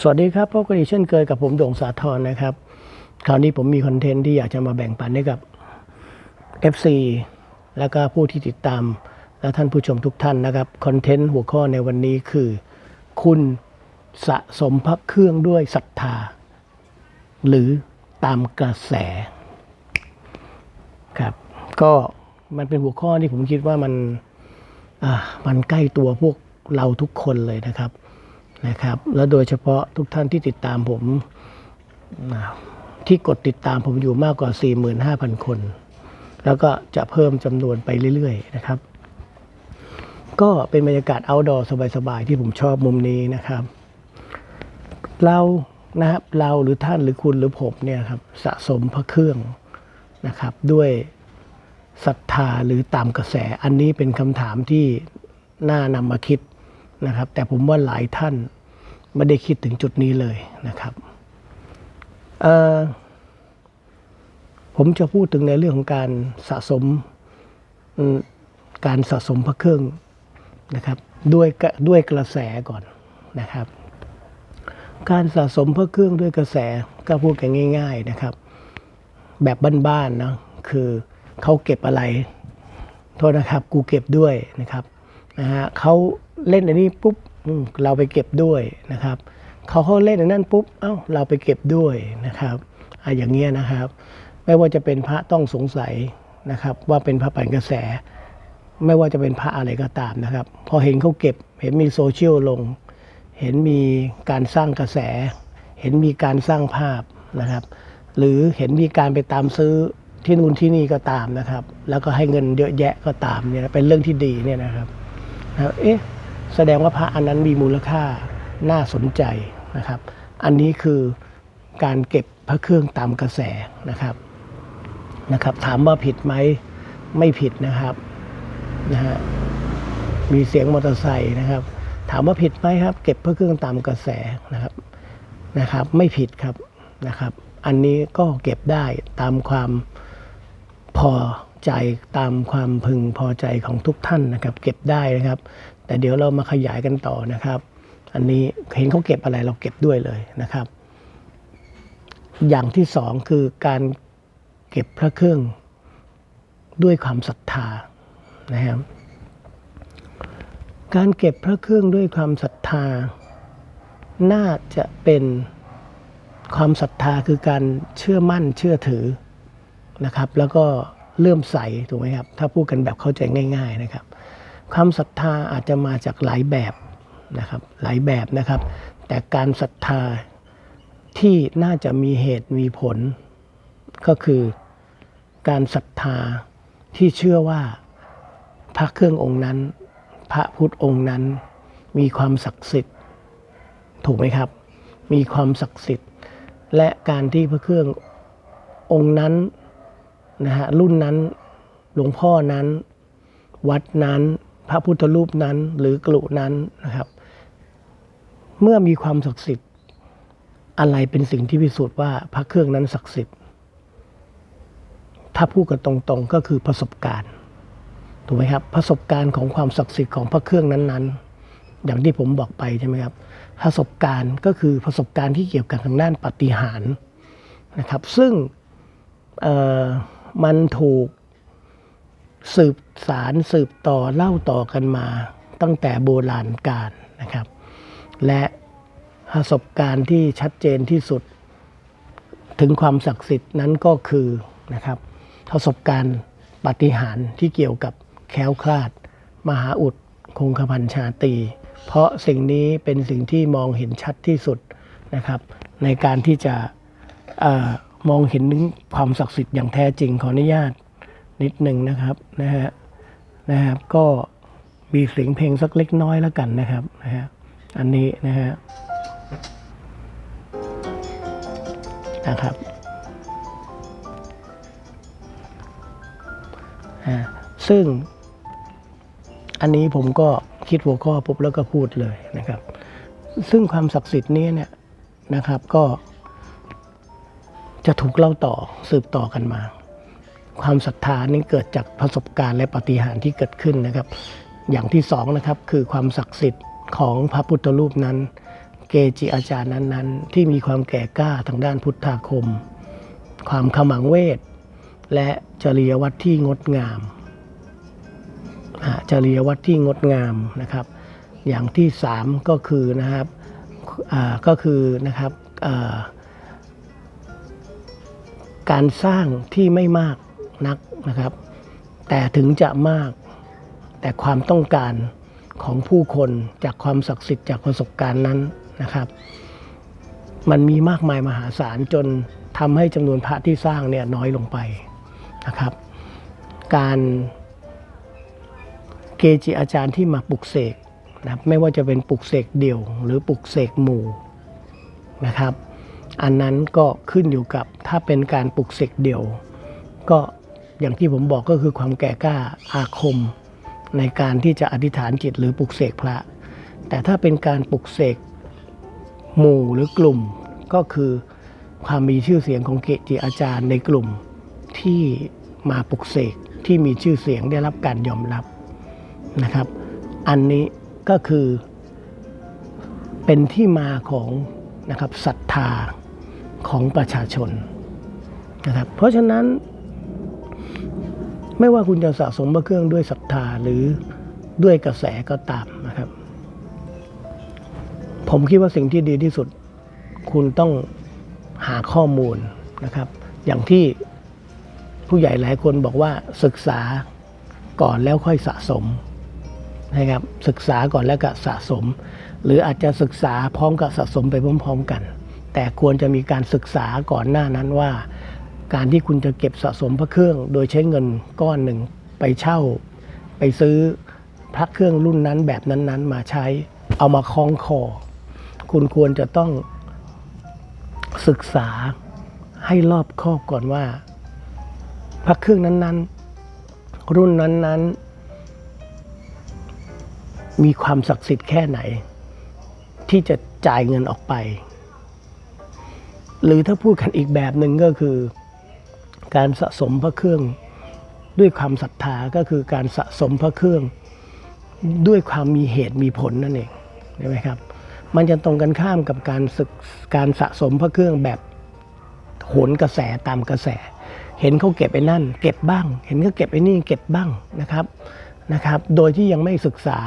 สวัสดีครับพบกันอีกเช่นเคยกับผมโด่งสาทรนะครับ คราวนี้ผมมีคอนเทนต์ที่อยากจะมาแบ่งปันให้กับ FC แล้วก็ผู้ที่ติดตาม และท่านผู้ชมทุกท่านนะครับ คอนเทนต์หัวข้อในวันนี้คือ คุณสะสมพระเครื่องด้วยศรัทธา หรือตามกระแสครับ ก็มันเป็นหัวข้อที่ผมคิดว่ามันมันใกล้ตัวพวกเราทุกคนเลยนะครับ นะครับ แล้วโดยเฉพาะทุกท่านที่ติดตามผมที่กดติดตามผมอยู่มากกว่า 45,000 คน แล้วก็จะเพิ่มจำนวนไปเรื่อยๆนะครับ ก็เป็นบรรยากาศ outdoor สบายๆ ที่ผมชอบมุมนี้นะครับ เรานะครับเราหรือท่านหรือคุณหรือผมเนี่ยครับสะสมพระเครื่องนะครับ ด้วยศรัทธาหรือตามกระแสอันนี้เป็นคำถามที่น่านำมาคิดนะครับ แต่ผมว่าหลายท่าน ไม่ได้คิดถึงจุดนี้เลยนะครับผมจะพูดถึงในเรื่องของการสะสมการสะสมพระเครื่องนะครับด้วยด้วยกระแสก่อนนะครับ การสะสมพระเครื่องด้วยกระแสก็พูดกันง่าย ๆนะครับ แบบบ้านๆเนาะคือเขาเก็บอะไร โทษนะครับ กูเก็บด้วยนะครับนะฮะเขาเล่นอันนี้ปุ๊บ เราไปเก็บด้วยนะครับเขาเขาเล่นอันนั้นปุ๊บเอ้าเราไปเก็บด้วยนะครับอะอย่างเงี้ยนะครับ ไม่ว่าจะเป็นพระต้องสงสัยนะครับ ว่าเป็นพระปั่นกระแส ไม่ว่าจะเป็นพระอะไรก็ตามนะครับ พอเห็นเขาเก็บเห็นมีโซเชียลลง เห็นมีการสร้างกระแส เห็นมีการสร้างภาพนะครับ หรือเห็นมีการไปตามซื้อที่นู่นที่นี่ก็ตามนะครับ แล้วก็ให้เงินเยอะแยะก็ตามเนี่ยเป็นเรื่องที่ดีเนี่ยนะครับนะครับเอ๊ะ แสดงว่าพระอันนั้นมีมูลค่าน่าสนใจนะครับ อันนี้คือการเก็บพระเครื่องตามกระแสนะครับนะครับ ถามว่าผิดไหมไม่ผิดนะครับนะฮะมีเสียงมอเตอร์ไซค์นะครับ ถามว่าผิดไหมครับ เก็บพื่อเครื่องตามกระแสนะครับนะครับ ไม่ผิดครับนะครับ อันนี้ก็เก็บได้ตามความพอใจตามความพึงพอใจของทุกท่านนะครับ เก็บได้นะครับ แต่เดี๋ยวเรามาขยายกันต่อนะครับ อันนี้เห็นเขาเก็บอะไรเราเก็บด้วยเลยนะครับ อย่างที่สองคือการเก็บพระเครื่องด้วยความศรัทธานะครับ การเก็บพระเครื่องด้วยความศรัทธา น่าจะเป็นความศรัทธาคือการเชื่อมั่นเชื่อถือนะครับ แล้วก็เลื่อมใสถูกไหมครับ ถ้าพูดกันแบบเข้าใจง่าย ๆนะครับ ความศรัทธาอาจจะมาจากหลายแบบนะครับหลายแบบนะครับ แต่การศรัทธาที่น่าจะมีเหตุมีผล ก็คือการศรัทธาที่เชื่อว่าพระเครื่ององค์นั้น พระพุทธองค์นั้นมีความศักดิ์สิทธิ์ ถูกไหมครับ มีความศักดิ์สิทธิ์ และการที่พระเครื่ององค์นั้นนะฮะรุ่นนั้นหลวงพ่อนั้น วัดนั้น พระพุทธรูปนั้นหรือกลุนั้นนะครับ เมื่อมีความศักดิ์สิทธิ์ อะไรเป็นสิ่งที่พิสูจน์ว่าพระเครื่องนั้นศักดิ์สิทธิ์ ถ้าพูดกันตรงๆก็คือประสบการณ์ถูกไหมครับประสบการณ์ของความศักดิ์สิทธิ์ของพระเครื่องนั้นๆ อย่างที่ผมบอกไปใช่ไหมครับประสบการณ์ก็คือประสบการณ์ที่เกี่ยวกับทางด้านปฏิหารนะครับ ซึ่งมันถูก สืบสารสืบต่อเล่าต่อกันมา ตั้งแต่โบราณกาลนะครับ และประสบการณ์ที่ชัดเจนที่สุด ถึงความศักดิ์สิทธิ์นั้นก็คือนะครับประสบการณ์ปฏิหารที่เกี่ยวกับแคล้วคลาด มหาอุดคงคพันชาตี เพราะสิ่งนี้เป็นสิ่งที่มองเห็นชัดที่สุดนะครับ ในการที่จะออมองเห็นถึงความศักดิ์สิทธิ์อย่างแท้จริงขออนุญาต นิดหนึ่งนะครับนะฮะนะครับ ก็มีเสียงเพลงสักเล็กน้อยแล้วกันนะครับนะฮะอันนี้นะฮะนะครับอ่าซึ่งอันนี้ผมก็คิดหัวข้อปุ๊บแล้วก็พูดเลยนะครับ ซึ่งความศักดิ์สิทธิ์นี้เนี่ยนะครับก็จะถูกเล่าต่อสืบต่อกันมา ความศรัทธานี้เกิดจากประสบการณ์และปฏิหารที่เกิดขึ้นนะครับ อย่างที่สองนะครับคือความศักดิ์สิทธิ์ของพระพุทธรูปนั้น เกจิอาจารย์นั้นๆ ที่มีความแก่กล้าทางด้านพุทธาคม ความขมังเวท และจริยวัตรที่งดงามอ่าจริยวัตรที่งดงามนะครับ อย่างที่สามก็คือนะครับอ่าก็คือนะครับอ่าการสร้างที่ไม่มาก นักนะครับ แต่ถึงจะมากแต่ความต้องการของผู้คนจากความศักดิ์สิทธิ์จากประสบการณ์นั้นนะครับ มันมีมากมายมหาศาลจนทำให้จำนวนพระที่สร้างเนี่ยน้อยลงไปนะครับ การเกจิอาจารย์ที่มาปลุกเสกนะครับไม่ว่าจะเป็นปลุกเสกเดี่ยว หรือปลุกเสกหมู่นะครับ อันนั้นก็ขึ้นอยู่กับถ้าเป็นการปลุกเสกเดี่ยว ก็ อย่างที่ผมบอกก็คือความแก่กล้าอาคม ในการที่จะอธิษฐานจิตหรือปลุกเสกพระ แต่ถ้าเป็นการปลุกเสกหมู่หรือกลุ่มก็คือความมีชื่อเสียงของเกจิอาจารย์ในกลุ่มที่มาปลุกเสกที่มีชื่อเสียงได้รับการยอมรับนะครับ อันนี้ก็คือเป็นที่มาของนะครับศรัทธาของประชาชนนะครับเพราะฉะนั้น ไม่ว่าคุณจะสะสมพระเครื่องด้วยศรัทธาหรือด้วยกระแสก็ตามนะครับ ผมคิดว่าสิ่งที่ดีที่สุด คุณต้องหาข้อมูลนะครับ อย่างที่ผู้ใหญ่หลายคนบอกว่าศึกษาก่อนแล้วค่อยสะสมนะครับ ศึกษาก่อนแล้วก็สะสม หรืออาจจะศึกษาพร้อมกับสะสมไปพร้อมๆกัน แต่ควรจะมีการศึกษาก่อนหน้านั้นว่า การที่คุณจะเก็บสะสมพระเครื่อง โดยใช้เงินก้อนหนึ่งไปเช่า ไปซื้อพระเครื่องรุ่นนั้นแบบนั้นๆ มาใช้ เอามาคล้องคอ คุณควรจะต้องศึกษาให้รอบคอบก่อนว่า พระเครื่องนั้นๆ รุ่นนั้นๆ มีความศักดิ์สิทธิ์แค่ไหน ที่จะจ่ายเงินออกไป หรือถ้าพูดกันอีกแบบหนึ่งก็คือ การสะสมพระเครื่อง ด้วยความศรัทธาก็คือการสะสมพระเครื่อง ด้วยความมีเหตุมีผลนั่นเองใช่ไหมครับ มันจะตรงกันข้ามกับการศึกการสะสมพระเครื่องแบบโหนกระแสตามกระแส เห็นเขาเก็บไอ้นั่น เก็บบ้าง เห็นเขาเก็บไอ้นี่เก็บบ้างนะครับนะครับ โดยที่ยังไม่ศึกษา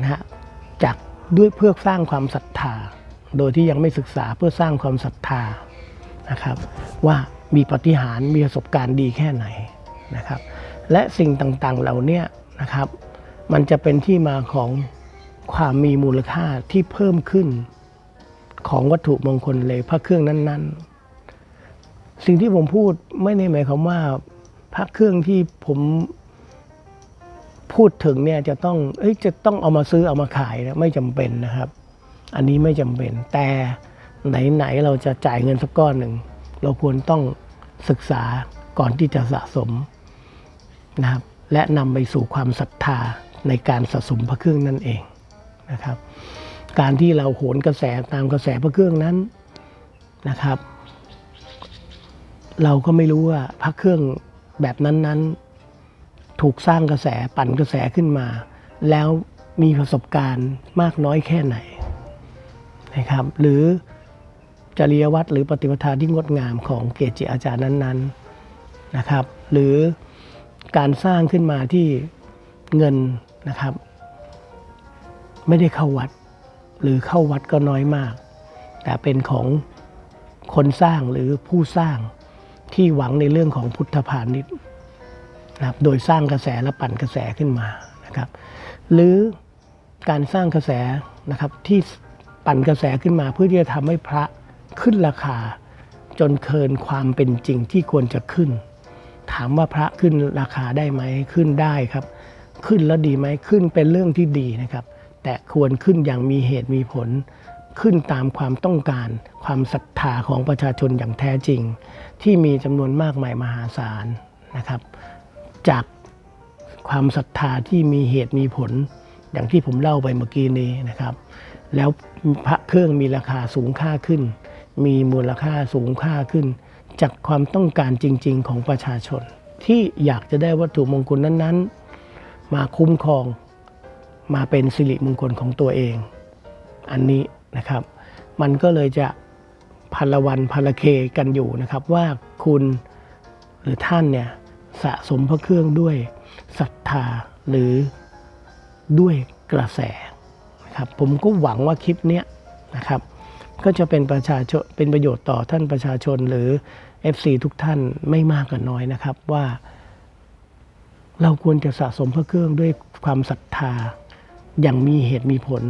นะฮะจากด้วยเพื่อสร้างความศรัทธา โดยที่ยังไม่ศึกษาเพื่อสร้างความศรัทธานะครับ ว่า มีปฏิหารมีประสบการณ์ดีแค่ไหนนะครับ และสิ่งต่างๆเหล่านี้นะครับ มันจะเป็นที่มาของความมีมูลค่าที่เพิ่มขึ้นของวัตถุมงคลเลยพระเครื่องนั้น ๆ สิ่งที่ผมพูดไม่ได้หมายความว่าพระเครื่องที่ผมพูดถึงเนี่ยจะต้องเอ้ยจะต้องเอามาซื้อเอามาขายนะไม่จำเป็นนะครับ อันนี้ไม่จำเป็นแต่ไหนๆเราจะจ่ายเงินสักก้อนหนึ่ง เราควรต้องศึกษาก่อนที่จะสะสมนะครับ และนำไปสู่ความศรัทธาในการสะสมพระเครื่องนั่นเองนะครับ การที่เราโหนกระแสตามกระแสพระเครื่องนั้นนะครับ เราก็ไม่รู้ว่าพระเครื่องแบบนั้นๆ ถูกสร้างกระแสปั่นกระแสขึ้นมา แล้วมีประสบการณ์มากน้อยแค่ไหนนะครับ หรือ จริยวัตรหรือปฏิปทาที่งดงามของเกจิอาจารย์นั้นๆนะครับ หรือการสร้างขึ้นมาที่เงินนะครับ ไม่ได้เข้าวัด หรือเข้าวัดก็น้อยมาก แต่เป็นของคนสร้างหรือผู้สร้างที่หวังในเรื่องของพุทธพาณิชย์นะครับโดยสร้างกระแสและปั่นกระแสขึ้นมานะครับ หรือการสร้างกระแสนะครับที่ปั่นกระแสขึ้นมาเพื่อที่จะทำให้พระ ขึ้นราคา จนเกินความเป็นจริงที่ควรจะขึ้น ถามว่าพระขึ้นราคาได้ไหมขึ้นได้ครับ ขึ้นแล้วดีไหมขึ้นเป็นเรื่องที่ดีนะครับ แต่ควรขึ้นอย่างมีเหตุมีผล ขึ้นตามความต้องการ ความศรัทธาของประชาชนอย่างแท้จริง ที่มีจำนวนมากมายมหาศาลนะครับ จากความศรัทธาที่มีเหตุมีผล อย่างที่ผมเล่าไปเมื่อกี้นี้นะครับ แล้วพระเครื่องมีราคาสูงค่าขึ้น มีมูลค่าสูงค่าขึ้น จากความต้องการจริง ๆ ของประชาชน ที่อยากจะได้วัตถุมงคลนั้นๆ มาคุ้มครองมาเป็นสิริมงคลของตัวเอง อันนี้นะครับ มันก็เลยจะพันละวันพันละเคกันอยู่นะครับ ว่าคุณหรือท่านเนี่ยสะสมพระเครื่องด้วยศรัทธาหรือด้วยกระแสนะครับผมก็หวังว่าคลิปนี้นะครับ ก็จะเป็นประชาชนเป็นประโยชน์ต่อท่านประชาชนหรือ FC ทุกท่านไม่มากก็น้อยนะครับว่า เราควรจะสะสมพระเครื่องด้วยความศรัทธาอย่างมีเหตุมีผล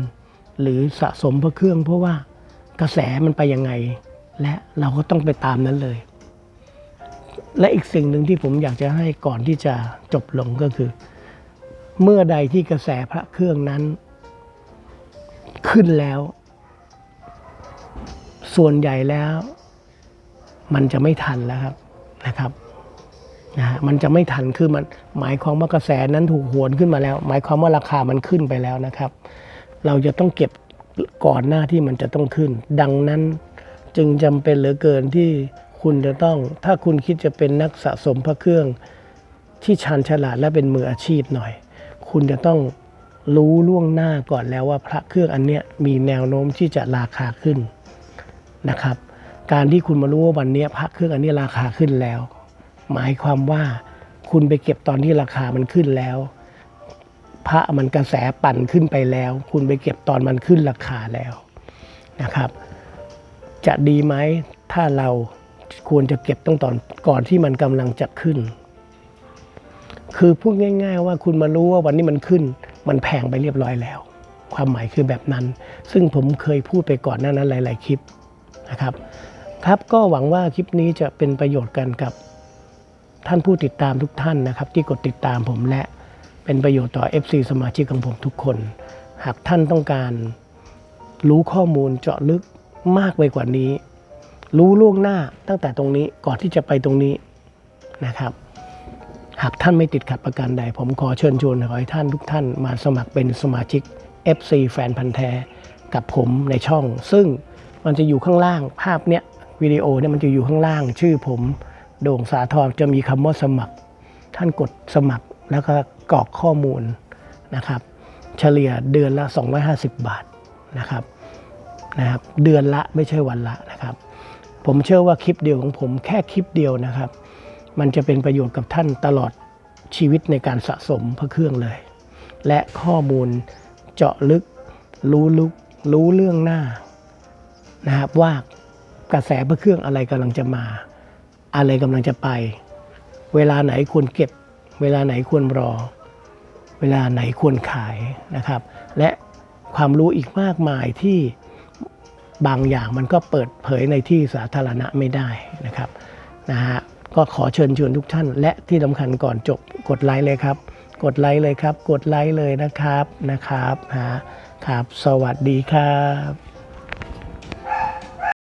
หรือสะสมพระเครื่อง เพราะว่ากระแสมันไปยังไง และเราก็ต้องไปตามนั้นเลย และอีกสิ่งหนึ่งที่ผมอยากจะให้ก่อนที่จะจบลงก็คือ เมื่อใดที่กระแสพระเครื่องนั้น ขึ้นแล้ว ส่วนใหญ่แล้ว มันจะไม่ทันแล้วครับนะครับนะมันจะไม่ทันคือมันหมายความว่ากระแสนั้นถูกหวนขึ้นมาแล้ว หมายความว่าราคามันขึ้นไปแล้วนะครับ เราจะต้องเก็บก่อนหน้าที่มันจะต้องขึ้น ดังนั้นจึงจำเป็นเหลือเกินที่คุณจะต้อง ถ้าคุณคิดจะเป็นนักสะสมพระเครื่องที่ชาญฉลาดและเป็นมืออาชีพหน่อย คุณจะต้องรู้ล่วงหน้าก่อนแล้วว่าพระเครื่องอันเนี้ยมีแนวโน้มที่จะราคาขึ้น นะครับ การที่คุณมารู้ว่าวันนี้พระเครื่องอันนี้ราคาขึ้นแล้ว หมายความว่าคุณไปเก็บตอนที่ราคามันขึ้นแล้ว พระมันกระแสปั่นขึ้นไปแล้ว คุณไปเก็บตอนมันขึ้นราคาแล้วนะครับ จะดีไหมถ้าเราควรจะเก็บตั้งตอนก่อนที่มันกำลังจะขึ้น คือพูดง่าย ๆ ว่าคุณมารู้ว่าวันนี้มันขึ้น มันแพงไปเรียบร้อยแล้ว ความหมายคือแบบนั้น ซึ่งผมเคยพูดไปก่อนหน้านั้นหลาย ๆ คลิป นะครับ ครับก็หวังว่าคลิปนี้จะเป็นประโยชน์กันกับท่านผู้ติดตามทุกท่านนะครับ ที่กดติดตามผมและเป็นประโยชน์ต่อ FC สมาชิกของผมทุกคน หากท่านต้องการรู้ข้อมูลเจาะลึกมากไปกว่านี้ รู้ล่วงหน้าตั้งแต่ตรงนี้ก่อนที่จะไปตรงนี้นะครับ หากท่านไม่ติดขัดประการใด ผมขอเชิญชวนขอให้ท่านทุกท่านมาสมัครเป็นสมาชิก FC แฟนพันธ์แท้กับผมในช่อง ซึ่ง มันจะอยู่ข้างล่างภาพเนี้ยวิดีโอเนี่ยมันจะอยู่ข้างล่าง ชื่อผมโด่งสาธรจะมีคำว่าสมัคร ท่านกดสมัครแล้วก็กรอกข้อมูลนะครับ เฉลี่ยเดือนละ 250 บาทนะครับนะครับ เดือนละไม่ใช่วันละนะครับ ผมเชื่อว่าคลิปเดียวของผมแค่คลิปเดียวนะครับ มันจะเป็นประโยชน์กับท่านตลอดชีวิตในการสะสมพระเครื่องเลย และข้อมูลเจาะลึก รู้ลึกรู้เรื่องหน้า นะครับว่ากระแสพระเครื่องอะไรกำลังจะมา อะไรกำลังจะไป เวลาไหนควรเก็บ เวลาไหนควรรอ เวลาไหนควรขายนะครับ และความรู้อีกมากมายที่บางอย่างมันก็เปิดเผยในที่สาธารณะไม่ได้นะครับนะฮะก็ขอเชิญชวนทุกท่าน และที่สำคัญก่อนจบกดไลค์เลยครับ กดไลค์เลยครับ กดไลค์เลยนะครับนะครับฮะครับ สวัสดีครับ